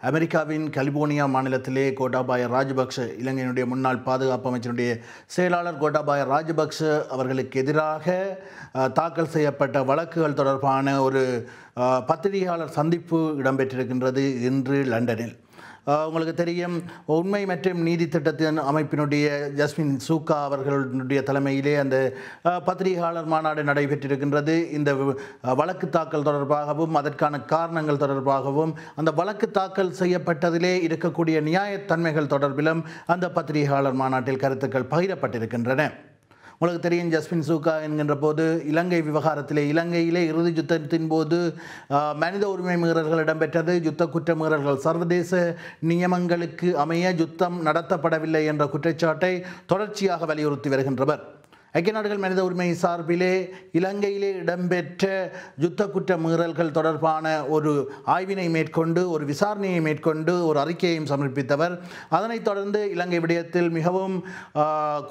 அமெரிக்காவின் கலிபோர்னியா மாநிலத்திலே கோட்டாபாய ராஜபக்ஷ இலங்கையினுடைய முன்னாள் பாதுகாப்பு அமைச்சருடைய செயலாளர் கோட்டாபாய ராஜபக்ஷ அவர்களுக்கு எதிராக தாக்கல் செய்யப்பட்ட வழக்குகள் தொடர்பான ஒரு பத்திரிகையாளர் சந்திப்பு இடம்பெற்றிருக்கின்றது இன்று லண்டனில். உங்களுக்கு தெரியும் உண்மை மற்றும் நீதி திட்டத்தின் அமைப்பினுடைய ஜஸ்மின் சூக்கா அவர்களுடைய தலைமையிலே அந்த பத்திரிகையாளர் மாநாடு நடைபெற்றிருக்கின்றது. இந்த வழக்கு தாக்கல் தொடர்பாகவும் அதற்கான காரணங்கள் தொடர்பாகவும் அந்த வழக்கு தாக்கல் செய்யப்பட்டதிலே இருக்கக்கூடிய நியாயத்தன்மைகள் தொடர்பிலும் அந்த பத்திரிகையாளர் மாநாட்டில் கருத்துக்கள் பகிரப்பட்டிருக்கின்றன. உங்களுக்கு தெரியும் ஜஸ்மின் சூக்கா என்கின்ற போது இலங்கை விவகாரத்திலே இலங்கையிலே இறுதி யுத்தத்தின் போது மனித உரிமை மீறல்கள் இடம்பெற்றது யுத்த குற்ற மீறல்கள். சர்வதேச நியமங்களுக்கு அமைய யுத்தம் நடத்தப்படவில்லை என்ற குற்றச்சாட்டை தொடர்ச்சியாக வலியுறுத்தி வருகின்றவர். ஐக்கிய நாடுகள் மனித உரிமை சார்பிலே இலங்கையிலே இடம்பெற்ற யுத்த குற்ற மீறல்கள் தொடர்பான ஒரு ஆய்வினை மேற்கொண்டு ஒரு விசாரணையை மேற்கொண்டு ஒரு அறிக்கையையும் சமர்ப்பித்தவர். அதனைத் தொடர்ந்து இலங்கை விடயத்தில் மிகவும்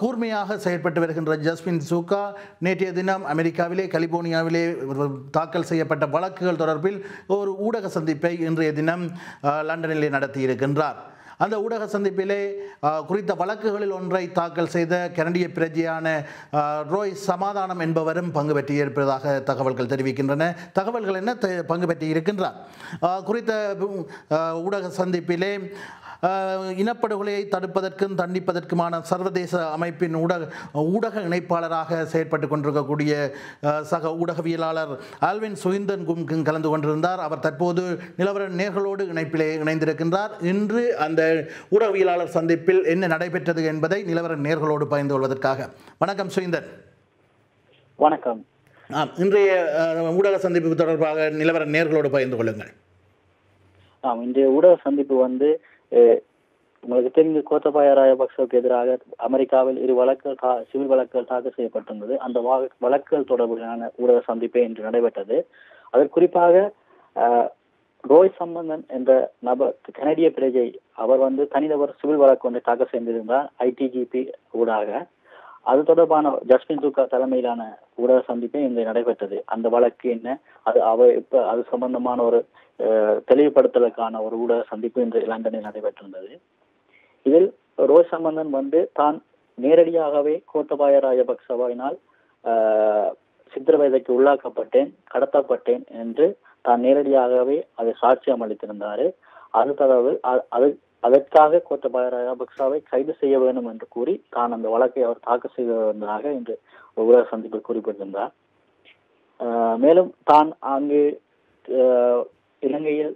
கூர்மையாக செயற்பட்டு வருகின்ற ஜஸ்மின் சூக்கா நேற்றைய தினம் அமெரிக்காவிலே கலிபோர்னியாவிலே தாக்கல் செய்யப்பட்ட வழக்குகள் தொடர்பில் ஒரு ஊடக சந்திப்பை இன்றைய தினம் லண்டனிலே நடத்தியிருக்கின்றார். அந்த ஊடக சந்திப்பிலே குறித்த வழக்குகளில் ஒன்றை தாக்கல் செய்த கனடிய பிரஜையான ரோய் சமாதானம் என்பவரும் பங்கு பெற்றியிருப்பதாக தகவல்கள் தெரிவிக்கின்றன. தகவல்கள் என்ன தெ- பங்கு பெற்றிருக்கின்றார் குறித்த ஊடக சந்திப்பிலே இனப்படுகொலையை தடுப்பதற்கும் தண்டிப்பதற்குமான சர்வதேச அமைப்பின் ஊடக ஊடக இணைப்பாளராக செயற்பட்டு கொண்டிருக்கக்கூடிய சக ஊடகவியலாளர் ஆல்வின் சுயிந்தன் கும் கலந்து கொண்டிருந்தார். அவர் தற்போது நிலவர நேர்களோடு இணைப்பிலே இணைந்திருக்கின்றார். இன்று அந்த ஊடகவியலாளர் சந்திப்பில் என்ன நடைபெற்றது என்பதை நிலவர நேர்களோடு பகிர்ந்து கொள்வதற்காக. வணக்கம் சுயிந்தன். வணக்கம். ஆம் இன்றைய ஊடக சந்திப்பு தொடர்பாக நிலவர நேர்களோடு பகிர்ந்து கொள்ளுங்கள். ஆம் இன்றைய ஊடக சந்திப்பு வந்து உங்களுக்கு தெரிஞ்ச கோத்தபாய ராஜபக்சவுக்கு எதிராக அமெரிக்காவில் இரு வழக்குகள் தா- சிவில் வழக்குகள் தாக்கல் செய்யப்பட்டிருந்தது அந்த வழக்குகள் தொடர்பிலான ஊடக சந்திப்பே இன்று நடைபெற்றது அதில் குறிப்பாக ரோய் சம்பந்தன் என்ற நபர் கனடிய பிரஜை அவர் வந்து தனிநபர் சிவில் வழக்கு ஒன்றை தாக்கல் செய்திருந்தார் ஐடிஜிபி ஊடாக அது தொடர்பான ஜஸ்டின் துக்கா தலைமையிலான ஊடக சந்திப்பே இங்கு நடைபெற்றது. அந்த வழக்கு என்ன? அது அவ இப்ப அது சம்பந்தமான ஒரு தெளிவுபடுத்தலுக்கான ஒரு ஊடக சந்திப்பு இன்று லண்டனில் நடைபெற்றிருந்தது. இதில் ரோஸ் சம்பந்தன் வந்து தான் நேரடியாகவே கோத்தபாய ராஜபக்சவாயினால் சித்திரவதைக்கு உள்ளாக்கப்பட்டேன் கடத்தப்பட்டேன் என்று தான் நேரடியாகவே அதை சாட்சியம் அளித்திருந்தாரு. அது தகவல் அது அதற்காக கோத்தபாய ராஜபக்சாவை கைது செய்ய வேண்டும் என்று கூறி தான் அந்த வழக்கை அவர் தாக்கல் செய்ததாக இன்று ஒரு ஊடக சந்திப்பில் குறிப்பிட்டிருந்தார். மேலும் தான் அங்கு இலங்கையில்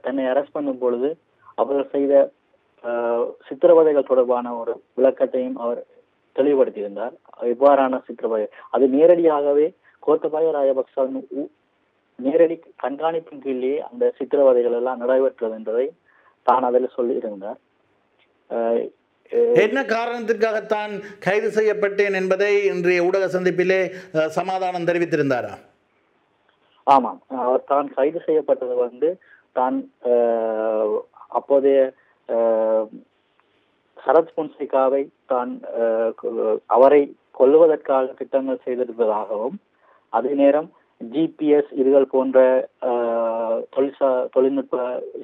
தன்னை அரெஸ்ட் பண்ணும் பொழுது அவர்கள் செய்த சித்திரவதைகள் தொடர்பான ஒரு விளக்கத்தையும் அவர் தெளிவுபடுத்தியிருந்தார். இவ்வாறான சித்திரவதை அது நேரடியாகவே கோத்தபாய ராஜபக்சாவின் உ- நேரடி கண்காணிப்பின் கீழே அந்த சித்திரவதைகள் எல்லாம் நடைபெற்றது என்பதை தான் அதில் சொல்லியிருந்தார். என்ன காரணத்திற்காகத்தான் கைது செய்யப்பட்டேன் என்பதை இன்றைய ஊடக சந்திப்பிலே சமாதானம் தெரிவித்திருந்தாரா? ஆமாம். அவர் தான் கைது செய்யப்பட்டது வந்து தான் அப்போதைய சரத் பொன்சேகாவை தான் அவரை கொல்லுவதற்காக திட்டங்கள் செய்திருப்பதாகவும் அதே நேரம் ஜிபிஎஸ் இதுகள் போன்ற தொழிற்சா தொழில்நுட்ப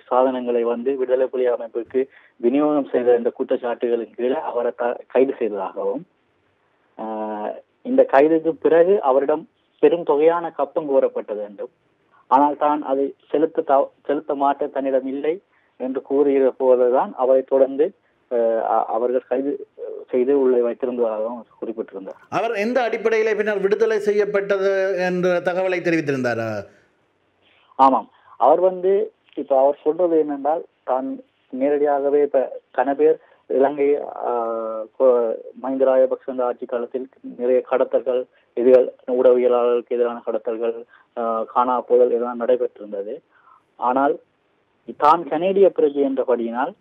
சாதனங்களை வந்து விடுதலை புலி அமைப்புக்கு விநியோகம் செய்த இந்த குற்றச்சாட்டுகளின் கீழே அவரை கைது செய்ததாகவும் இந்த கைதுக்கு பிறகு அவரிடம் பெரும் தொகையான கப்பம் கோரப்பட்டது என்றும் ஆனால் தான் அதை செலுத்த செலுத்த மாட்ட தன்னிடம் இல்லை என்று கூறிய போதுதான் அவரை தொடர்ந்து அவர்கள் கைது செய்து உள்ளே வைத்திருந்ததாகவும் குறிப்பிட்டிருந்தார். அவர் எந்த அடிப்படையிலே பின்னர் விடுதலை செய்யப்பட்டது என்ற தகவலை தெரிவித்திருந்தாரா? ஆமாம். அவர் வந்து இப்ப அவர் சொல்றது என்னென்றால் தான் நேரடியாகவே இப்ப கன பேர் இலங்கை ஆஹ், கொ- மஹிந்த ராஜபக்ச ஆட்சி காலத்தில் நிறைய கடத்தல்கள் இதுகள் ஊடகவியலாளர்களுக்கு எதிரான கடத்தல்கள் காணா போதல் இதெல்லாம் நடைபெற்றிருந்தது. ஆனால் தான் கனேடிய பிரஜை என்றபடியினால்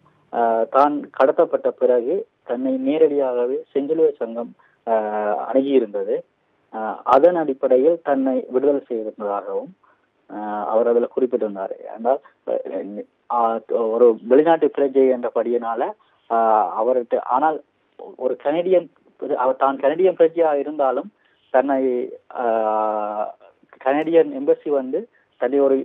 தான் கடத்தப்பட்ட பிறகு தன்னை நேரடியாகவே செஞ்சிலுவை சங்கம் அணுகியிருந்தது. அதன் அடிப்படையில் தன்னை விடுதலை செய்திருந்ததாகவும் அவர் அதில் குறிப்பிட்டிருந்தார். என்றால் ஒரு வெளிநாட்டு பிரஜை என்ற படியினால அவர்கிட்ட ஆனால் ஒரு கனடியன் அவர் தான் கனடியன் பிரஜையா இருந்தாலும் தன்னை ஆஹ், கனடியன் எம்பசி வந்து தன்னை ஒரு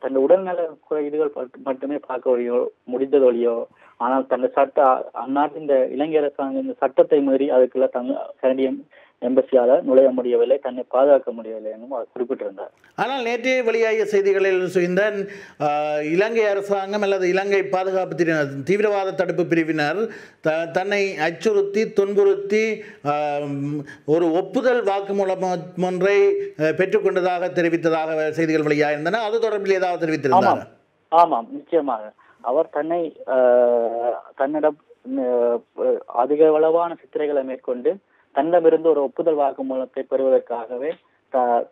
தன் உடல்நல இதுகள் மட்டுமே பார்க்க வழியோ முடிந்ததொழியோ ஆனால் தன் சட்ட அந்நாட்டு இந்த இலங்கை அரசாங்கம் இந்த சட்டத்தை மீறி அதுக்குள்ள தங்க கனடியன் எம்பசியால நுழைய முடியவில்லை தன்னை பாதுகாக்க முடியவில்லை என்றும் அவர் குறிப்பிட்டிருந்தார். ஆனால் நேற்றே வெளியாகிய செய்திகளில் சுயந்தன் இலங்கை அரசாங்கம் அல்லது இலங்கை பாதுகாப்பு தீவிரவாத தடுப்பு பிரிவினர் த தன்னை அச்சுறுத்தி துன்புறுத்தி ஒரு ஒப்புதல் வாக்குமூலம் ஒன்றை பெற்றுக்கொண்டதாக தெரிவித்ததாக செய்திகள் வெளியாகியிருந்தன அது தொடர்பில் ஏதாவது தெரிவித்திருந்தார்? ஆமாம். நிச்சயமாக. அவர் தன்னை தன்னிடம் அதிக அளவான சித்திரைகளை மேற்கொண்டு தன்னிடமிருந்து ஒரு ஒப்புதல் வாக்குமூலத்தை பெறுவதற்காகவே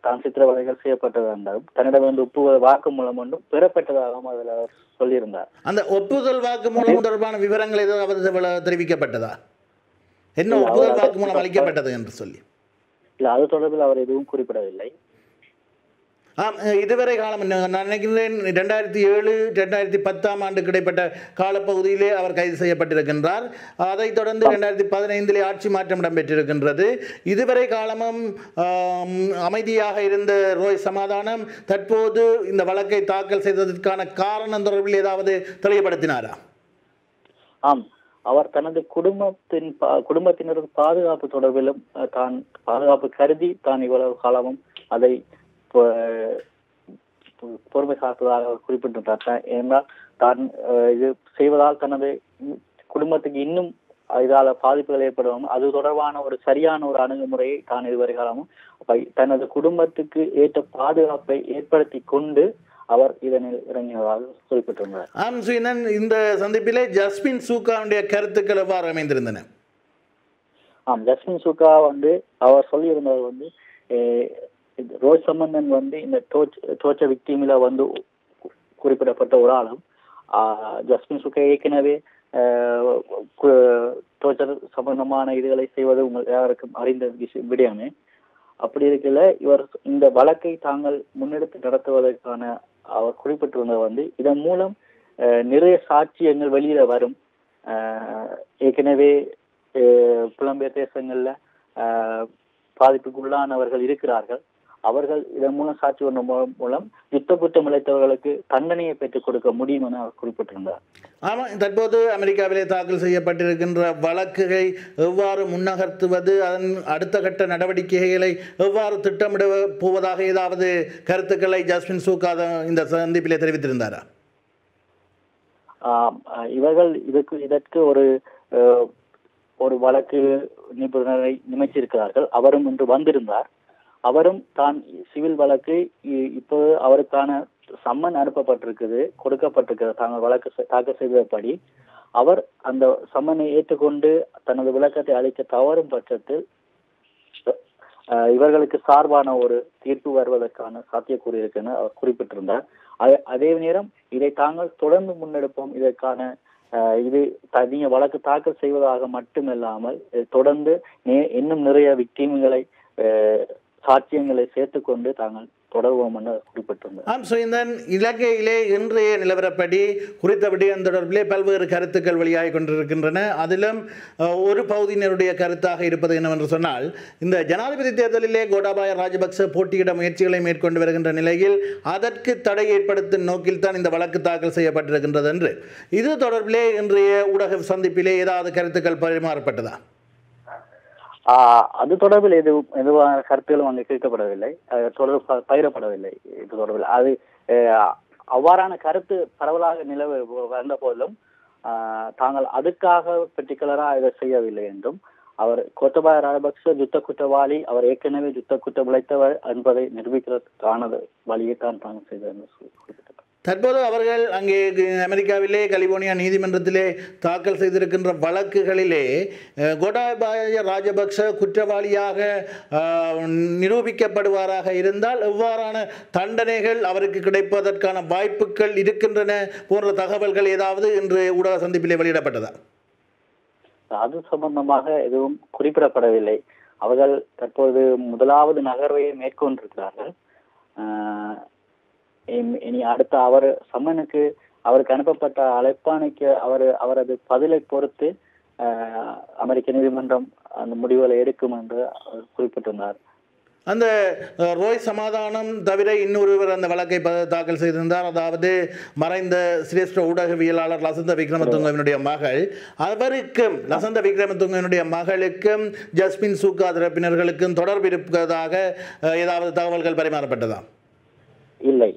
தான் சித்திரவதைகள் செய்யப்பட்டது என்றாலும் தன்னிடமிருந்து ஒப்பு வாக்குமூலம் ஒன்றும் பெறப்பட்டதாகவும் அதில் அவர் சொல்லியிருந்தார். அந்த ஒப்புதல் வாக்குமூலம் தொடர்பான விவரங்கள் ஏதாவது தெரிவிக்கப்பட்டதா? என்ன ஒப்புதல் வாக்குமூலம் அளிக்கப்பட்டது என்று சொல்லி? இல்ல அது தொடர்பில் அவர் எதுவும் குறிப்பிடவில்லை. ஆம் இதுவரை காலம் என்ன- நான் நினைக்கிறேன் ரெண்டாயிரத்தி ஏழு ரெண்டாயிரத்தி பத்தாம் ஆண்டு கிடைப்பட்ட காலப்பகுதியிலே அவர் கைது செய்யப்பட்டிருக்கின்றார். அதைத் தொடர்ந்து ரெண்டாயிரத்தி பதினைந்திலே ஆட்சி மாற்றம் இடம்பெற்றிருக்கின்றது. இதுவரை காலமும் அமைதியாக இருந்த ரோய் சமாதானம் தற்போது இந்த வழக்கை தாக்கல் செய்ததற்கான காரணம் தொடர்பில் ஏதாவது தெளிவுபடுத்தினாரா? ஆம் அவர் தனது குடும்பத்தின் பா- குடும்பத்தினரது பாதுகாப்பு தொடர்பிலும் தான் பாதுகாப்பு கருதி தான் இவ்வளவு காலமும் அதை பொறுமை காத்ததாக அவர் குறிப்பிட்டிருந்தார் தான் ஏனென்றால் தான் இது செய்வதால் தனது குடும்பத்துக்கு இன்னும் இதால பாதிப்புகள் ஏற்படும் அது தொடர்பான ஒரு சரியான ஒரு அணுகுமுறையை தான் இதுவரை காலமும் தனது குடும்பத்துக்கு ஏற்ற பாதுகாப்பை ஏற்படுத்தி கொண்டு அவர் இதனில் இறங்கியதாக குறிப்பிட்டிருந்தார். ஆம் சுயனன் இந்த சந்திப்பிலே ஜஸ்மின் சூக்காவுடைய கருத்துக்கள் எவ்வாறு அமைந்திருந்தன? ஆம் ஜஸ்மின் சுகா வந்து அவர் சொல்லியிருந்தது வந்து ரோஜ் இது சம்பந்தன் வந்து இந்த டோச் டோச்ச விக்டீமில் வந்து குறிப்பிடப்பட்ட ஒரு ஆளும். ஜஸ்மின் சுகே ஏற்கனவே டோச்சர் சம்பந்தமான இதுகளை செய்வது உங்கள் யாருக்கும் அறிந்த விஷயம் விடயமே. அப்படி இருக்கல இவர் இந்த வழக்கை தாங்கள் முன்னெடுத்து நடத்துவதற்கான அவர் குறிப்பிட்டிருந்தது வந்து இதன் மூலம் நிறைய சாட்சியங்கள் வெளியில வரும். ஏற்கனவே புலம்பெயர் தேசங்கள்ல பாதிப்புக்குள்ளானவர்கள் இருக்கிறார்கள். அவர்கள் இதன் மூலம் சாட்சி வந்த மூலம் யுத்த குற்றம் இழைத்தவர்களுக்கு தண்டனையை பெற்றுக் கொடுக்க முடியும் என அவர் குறிப்பிட்டிருந்தார். ஆமாம் தற்போது அமெரிக்காவிலே தாக்கல் செய்யப்பட்டிருக்கின்ற வழக்குகளை எவ்வாறு முன்னகர்த்துவது அதன் அடுத்த கட்ட நடவடிக்கைகளை எவ்வாறு திட்டமிட போவதாக ஏதாவது கருத்துக்களை ஜஸ்மின் சூக்கா இந்த சந்திப்பிலே தெரிவித்திருந்தாரா? இவர்கள் இதுக்கு இதற்கு ஒரு ஒரு வழக்கு நிபுணரை நியமிச்சிருக்கிறார்கள் அவரும் இன்று வந்திருந்தார். அவரும் தான் சிவில் வழக்கு இ- இப்போது அவருக்கான சம்மன் அனுப்பப்பட்டிருக்குது கொடுக்கப்பட்டிருக்கிறது தாங்கள் வழக்கு தாக்கல் செய்தபடி. அவர் அந்த சம்மனை ஏற்றுக்கொண்டு தனது விளக்கத்தை அளிக்க தவறும் பட்சத்தில் இவர்களுக்கு சார்பான ஒரு தீர்ப்பு வருவதற்கான சாத்தியக்கூறு இருக்குன்னு அவர் குறிப்பிட்டிருந்தார். அதே- அதே நேரம் இதை தாங்கள் தொடர்ந்து முன்னெடுப்போம். இதற்கான இது நீங்க வழக்கு தாக்கல் செய்வதாக மட்டுமில்லாமல் தொடர்ந்து இன்னும் நிறைய விக்டீம்களை சாட்சியங்களை சேர்த்துக்கொண்டு தாங்கள் தொடர்வோம் என்று குறிப்பிட்டிருந்தார் ஆம் சுயந்தன் இலங்கையிலே இன்றைய நிலவரப்படி குறித்த விடயம் தொடர்பிலே பல்வேறு கருத்துக்கள் வெளியாகி கொண்டிருக்கின்றன. அதிலும் ஒரு பகுதியினருடைய கருத்தாக இருப்பது என்னவென்று சொன்னால் இந்த ஜனாதிபதி தேர்தலிலே கோட்டாபாய ராஜபக்ச போட்டியிட முயற்சிகளை மேற்கொண்டு வருகின்ற நிலையில் அதற்கு தடை ஏற்படுத்தும் நோக்கில் தான் இந்த வழக்கு தாக்கல் செய்யப்பட்டிருக்கின்றது என்று இது தொடர்பிலே இன்றைய ஊடக சந்திப்பிலே ஏதாவது கருத்துக்கள் பரிமாறப்பட்டதா? அது தொடர்பில் எது எதுவான கருத்துகளும் அங்கு கேட்கப்படவில்லை. தொடர்பு பயிரப்படவில்லை இது தொடர்பில் அது அவ்வாறான கருத்து பரவலாக நிலவு வந்த போதிலும் தாங்கள் அதுக்காக பர்டிகுலராக இதை செய்யவில்லை என்றும் அவர் கோத்தபாய ராஜபக்ச யுத்த குற்றவாளி அவர் ஏற்கனவே யுத்த குற்றம் உழைத்தவர் என்பதை நிரூபிக்கிறதுக்கான வழியை தான் தாங்கள் செய்தது என்று குறிப்பிட்டார் தற்போது அவர்கள் அங்கே அமெரிக்காவிலே கலிபோர்னியா நீதிமன்றத்திலே தாக்கல் செய்திருக்கின்ற வழக்குகளிலே கோடாபாய கோட்டாபாய ராஜபக்ச குற்றவாளியாக நிரூபிக்கப்படுவாராக இருந்தால் எவ்வாறான தண்டனைகள் அவருக்கு கிடைப்பதற்கான வாய்ப்புகள் இருக்கின்றன போன்ற தகவல்கள் ஏதாவது இன்று ஊடக சந்திப்பிலே வெளியிடப்பட்டதா? அது சம்பந்தமாக எதுவும் குறிப்பிடப்படவில்லை. அவர்கள் தற்போது முதலாவது நகர்வை மேற்கொண்டிருக்கிறார்கள். இனி அடுத்த அவர் சம்மனுக்கு அவருக்கு அனுப்பப்பட்ட அழைப்பாணைக்கு அவர் அவரது பதிலை பொறுத்து அமெரிக்க நீதிமன்றம் அந்த முடிவுகளை எடுக்கும் என்று அவர் குறிப்பிட்டிருந்தார். அந்த ரோய் சமாதானம் தவிர இன்னொருவர் அந்த வழக்கை தாக்கல் செய்திருந்தார். அதாவது மறைந்த சிரேஷ்ட ஊடகவியலாளர் லசந்த விக்ரமதுங்கவினுடைய மகள். அவருக்கும் லசந்த விக்ரமதுங்கவினுடைய மகளுக்கும் ஜஸ்மின் சூக்கா தரப்பினர்களுக்கும் தொடர்பு இருப்பதாக ஏதாவது தகவல்கள் பரிமாறப்பட்டதா? இல்லை.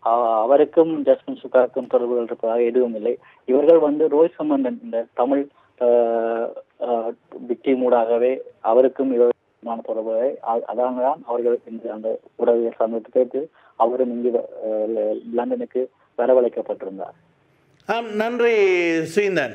அவருக்கும் ஜஸ்மின் சுகாக்கும் தொடர்புகள் இருப்பதாக எதுவும் இல்லை. இவர்கள் வந்து ரோஹித் சம்பந்தன் இந்த தமிழ் விக்டிமூடாகவே அவருக்கும் இவருமான தொடர்புகளை அ- தான் அவர்கள் இந்த அந்த உடவியல் சமூகத்துக்கு அவரும் இங்கு லண்டனுக்கு வரவழைக்கப்பட்டிருந்தார். நன்றி சுயந்தன்